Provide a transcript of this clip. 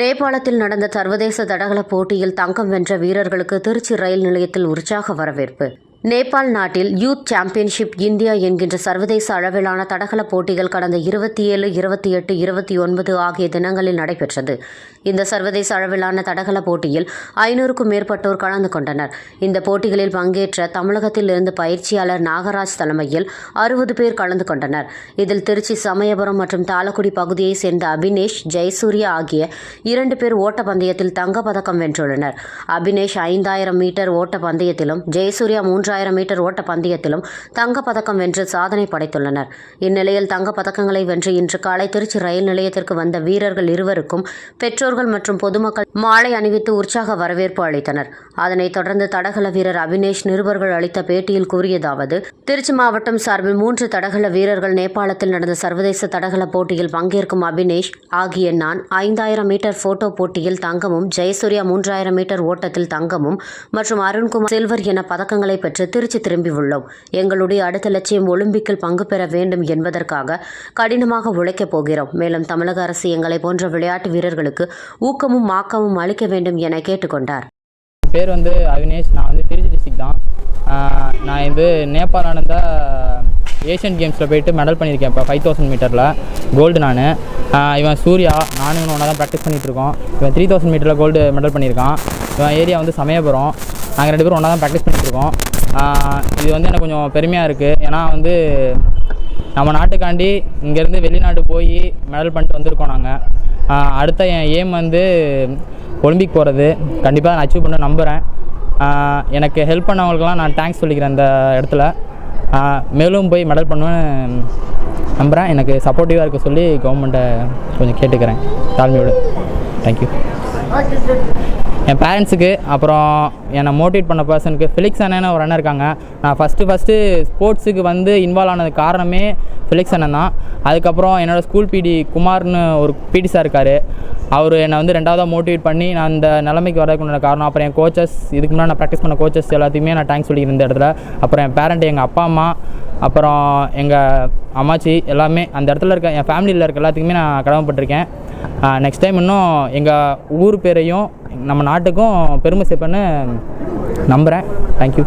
நேபாளத்தில் நடந்த சர்வதேச தடகள போட்டியில் தங்கம் வென்ற வீரர்களுக்கு திருச்சி ரயில் நிலையத்தில் உற்சாக வரவேற்பு. நேபாள் நாட்டில் யூத் சாம்பியன்ஷிப் இந்தியா என்கின்ற சர்வதேச அளவிலான தடகள போட்டிகள் கடந்த இருபத்தி ஏழு இருபத்தி எட்டு இருபத்தி ஒன்பது ஆகிய தினங்களில் நடைபெற்றது. இந்த சர்வதேச அளவிலான தடகள போட்டியில் ஐநூறுக்கும் மேற்பட்டோர் கலந்து கொண்டனர். இந்த போட்டிகளில் பங்கேற்ற தமிழகத்தில் இருந்து பயிற்சியாளர் நாகராஜ் தலைமையில் அறுபது பேர் கலந்து கொண்டனர். இதில் திருச்சி சமயபுரம் மற்றும் தாளக்குடி பகுதியைச் சேர்ந்த அபினேஷ் ஜெயசூர்யா ஆகிய இரண்டு பேர் ஓட்டப்பந்தயத்தில் தங்கப் பதக்கம் வென்றுள்ளனர். அபினேஷ் ஐந்தாயிரம் மீட்டர் ஓட்ட பந்தயத்திலும் மூன்று மூன்றாயிரம் மீட்டர் ஓட்ட பந்தயத்திலும் தங்கப்பதக்கம் வென்று சாதனை படைத்துள்ளனர். இந்நிலையில் தங்கப்பதக்கங்களை வென்று இன்று காலை திருச்சி ரயில் நிலையத்திற்கு வந்த வீரர்கள் இருவருக்கும் பெற்றோர்கள் மற்றும் பொதுமக்கள் மாலை அணிவித்து உற்சாக வரவேற்பு அளித்தனர். அதனைத் தொடர்ந்து தடகள வீரர் அபினேஷ் நிருபர்கள் அளித்த பேட்டியில் கூறியதாவது திருச்சி மாவட்டம் சார்பில் மூன்று தடகள வீரர்கள் நேபாளத்தில் நடந்த சர்வதேச தடகள போட்டியில் பங்கேற்கும் அபினேஷ் ஆகிய நான் ஐந்தாயிரம் மீட்டர் போட்டோ போட்டியில் தங்கமும் ஜெயசூர்யா மூன்றாயிரம் மீட்டர் ஓட்டத்தில் தங்கமும் மற்றும் அருண்குமார் சில்வர் என பதக்கங்களை பெற்று திருச்சி திரும்பியுள்ளோம் எங்களுடைய அடுத்த லட்சியம் ஒலிம்பிக்கில் பங்கு பெற வேண்டும் என்பதற்காக கடினமாக உழைக்கப் போகிறோம். மேலும் தமிழக அரசு எங்களை போன்ற விளையாட்டு வீரர்களுக்கு ஊக்கமும் மாக்கமும் அளிக்க வேண்டும் என கேட்டுக்கொண்டார். என் பேர் வந்து அவினேஷ். நான் வந்து திருச்சி டிஸ்ட்ரிக் தான். நான் இது நேபாள் நடந்த ஏஷியன் கேம்ஸில் போயிட்டு மெடல் பண்ணியிருக்கேன் இப்போ ஃபைவ் தௌசண்ட் மீட்டரில். கோல்டு நான். இவன் சூர்யா. நானும் இவன் ஒன்றா தான் ப்ராக்டிஸ் பண்ணிகிட்டு இருக்கோம். இவன் த்ரீ தௌசண்ட் மீட்டரில் கோல்டு மெடல் பண்ணியிருக்கான். இவன் ஏரியா வந்து சமயபுரம். நாங்கள் ரெண்டு பேரும் ஒன்றா தான் ப்ராக்டிஸ் பண்ணிகிட்டு இருக்கோம். இது வந்து எனக்கு கொஞ்சம் பெருமையாக இருக்குது ஏன்னா வந்து நம்ம நாட்டுக்காண்டி இங்கேருந்து வெளிநாடு போய் மெடல் பண்ணிட்டு வந்திருக்கோம் நாங்கள் அடுத்த என் எய்ம் வந்து ஒலிம்பிக் போகிறது கண்டிப்பாக நான் அச்சீவ் பண்ண நம்புகிறேன் எனக்கு ஹெல்ப் பண்ணவங்களுக்கெல்லாம் நான் தேங்க்ஸ் சொல்லிக்கிறேன் இந்த இடத்துல. மேலும் போய் மெடல் பண்ணுவேன் நம்புகிறேன் எனக்கு சப்போர்ட்டிவாக இருக்க சொல்லி கவர்மெண்ட்டை கொஞ்சம் கேட்டுக்கிறேன். தாழ்மையோடு. தேங்க்யூ என் பேரண்ட்ஸுக்கு அப்புறம் என்னை மோட்டிவேட் பண்ண பர்சனுக்கு ஃபிலிக்ஸ் அண்ணன் ஒரு அண்ணன் இருக்காங்க. நான் ஃபஸ்ட்டு ஃபஸ்ட்டு ஸ்போர்ட்ஸுக்கு வந்து இன்வால்வ் ஆனது காரணமே ஃபிலிக்ஸ் அண்ணன் தான். அதுக்கப்புறம் என்னோடய ஸ்கூல் பிடி குமார்னு ஒரு பிடி சார் இருக்கார். அவர் என்னை வந்து ரெண்டாவதாக மோட்டிவேட் பண்ணி நான் அந்த நிலைமைக்கு வரதுக்கு உண்டான காரணம். அப்புறம் என் கோச்சஸ் இதுக்கு முன்னாடி நான் ப்ராக்டிஸ் பண்ண கோச்சஸ் எல்லாத்தையுமே நான் தேங்க்ஸ் சொல்லிக்கிறேன் இந்த இடத்துல. அப்புறம் என் பேரண்ட் எங்கள் அப்பா அம்மா அப்புறம் எங்கள் அம்மாச்சி எல்லாமே அந்த இடத்துல இருக்க என் ஃபேமிலியில் இருக்க எல்லாத்துக்குமே நான் கடமைப்பட்டிருக்கேன். நெக்ஸ்ட் டைம் இன்னும் எங்கள் ஊர் பேரையும் நம்ம நாட்டுக்கும் பெருமை சேர்ப்பேன்னு நம்புகிறேன் தேங்க்யூ